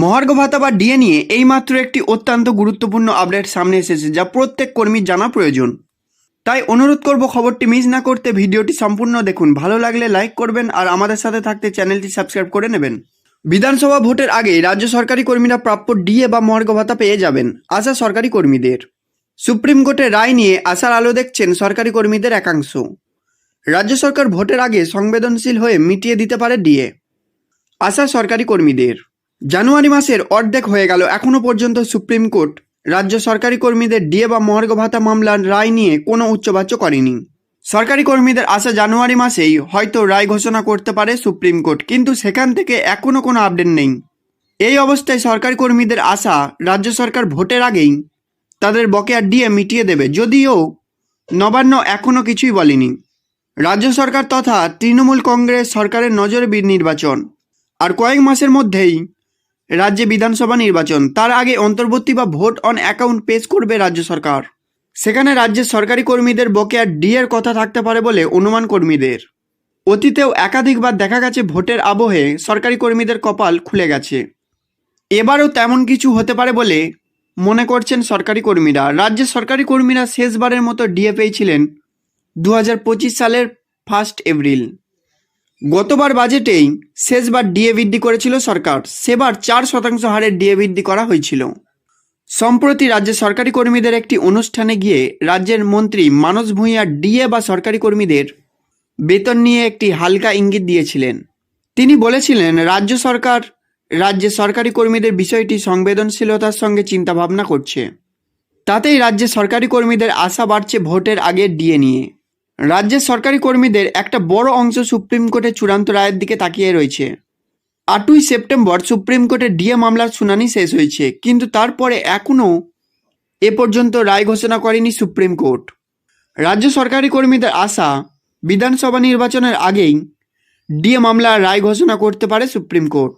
মহার্ঘ ভাতা বা ডিএ নিয়ে এইমাত্র একটি অত্যন্ত গুরুত্বপূর্ণ আপডেট সামনে এসেছে, যা প্রত্যেক কর্মীর জানা প্রয়োজন। তাই অনুরোধ করব খবরটি মিস না করতে ভিডিওটি সম্পূর্ণ দেখুন। ভালো লাগলে লাইক করবেন আর আমাদের সাথে থাকতে চ্যানেলটি সাবস্ক্রাইব করে নেবেন। বিধানসভা ভোটের আগে রাজ্য সরকারি কর্মীরা প্রাপ্য ডিএ বা মহার্ঘ ভাতা পেয়ে যাবেন, আশা সরকারি কর্মীদের। সুপ্রিম কোর্টের রায় নিয়ে আশার আলো দেখছেন সরকারি কর্মীদের একাংশ। রাজ্য সরকার ভোটের আগে সংবেদনশীল হয়ে মিটিয়ে দিতে পারে ডিএ, আশা সরকারি কর্মীদের। জানুয়ারি মাসের অর্ধেক হয়ে গেল এখনও পর্যন্ত সুপ্রিম কোর্ট। রাজ্য সরকারি কর্মীদের ডিএ বা মহার্ঘ ভাতা মামলার রায় নিয়ে কোনো উচ্চবাচ্য করেনি। সরকারি কর্মীদের আশা জানুয়ারি মাসেই হয়তো রায় ঘোষণা করতে পারে সুপ্রিম কোর্ট, কিন্তু সেখান থেকে এখনও কোনো আপডেট নেই। এই অবস্থায় সরকারি কর্মীদের আশা রাজ্য সরকার ভোটের আগেই তাদের বকেয়া ডিএ মিটিয়ে দেবে, যদিও নবান্ন এখনও কিছুই বলেনি। রাজ্য সরকার তথা তৃণমূল কংগ্রেস সরকারের নজরে বি- নির্বাচন। আর কয়েক মাসের মধ্যেই রাজ্যে বিধানসভা নির্বাচন। তার আগে অন্তর্বর্তী বা ভোট অন অ্যাকাউন্ট পেশ করবে রাজ্য সরকার। সেখানে রাজ্যের সরকারি কর্মীদের বকে বকেয়া ডিএর কথা থাকতে পারে বলে অনুমান কর্মীদের। অতীতেও একাধিকবার দেখা গেছে ভোটের আবহে সরকারি কর্মীদের কপাল খুলে গেছে। এবারও তেমন কিছু হতে পারে বলে মনে করছেন সরকারি কর্মীরা। রাজ্যের সরকারি কর্মীরা শেষবারের মতো ডিএ পেয়েছিলেন দু হাজার পঁচিশ সালের ফার্স্ট এপ্রিল। গতবার বাজেটেই শেষবার ডিএ বৃদ্ধি করেছিল সরকার। সেবার চার শতাংশ হারে ডিএ বৃদ্ধি করা হয়েছিল। সম্প্রতি রাজ্যের সরকারি কর্মীদের একটি অনুষ্ঠানে গিয়ে রাজ্যের মন্ত্রী মানস ভূঁইয়া ডিএ বা সরকারি কর্মীদের বেতন নিয়ে একটি হালকা ইঙ্গিত দিয়েছিলেন। তিনি বলেছিলেন, রাজ্য সরকার রাজ্যে সরকারি কর্মীদের বিষয়টি সংবেদনশীলতার সঙ্গে চিন্তাভাবনা করছে। তাতেই রাজ্যে সরকারি কর্মীদের আশা বাড়ছে ভোটের আগে ডিএ নিয়ে। রাজ্যের সরকারি কর্মীদের একটা বড় অংশ সুপ্রিম কোর্টের চূড়ান্ত রায়ের দিকে তাকিয়ে রয়েছে। আটই সেপ্টেম্বর সুপ্রিম কোর্টের ডিএ মামলার শুনানি শেষ হয়েছে, কিন্তু তারপরে এখনও এ পর্যন্ত রায় ঘোষণা করেনি সুপ্রিম কোর্ট। রাজ্য সরকারি কর্মীদের আশা, বিধানসভা নির্বাচনের আগেই ডিএ মামলার রায় ঘোষণা করতে পারে সুপ্রিম কোর্ট।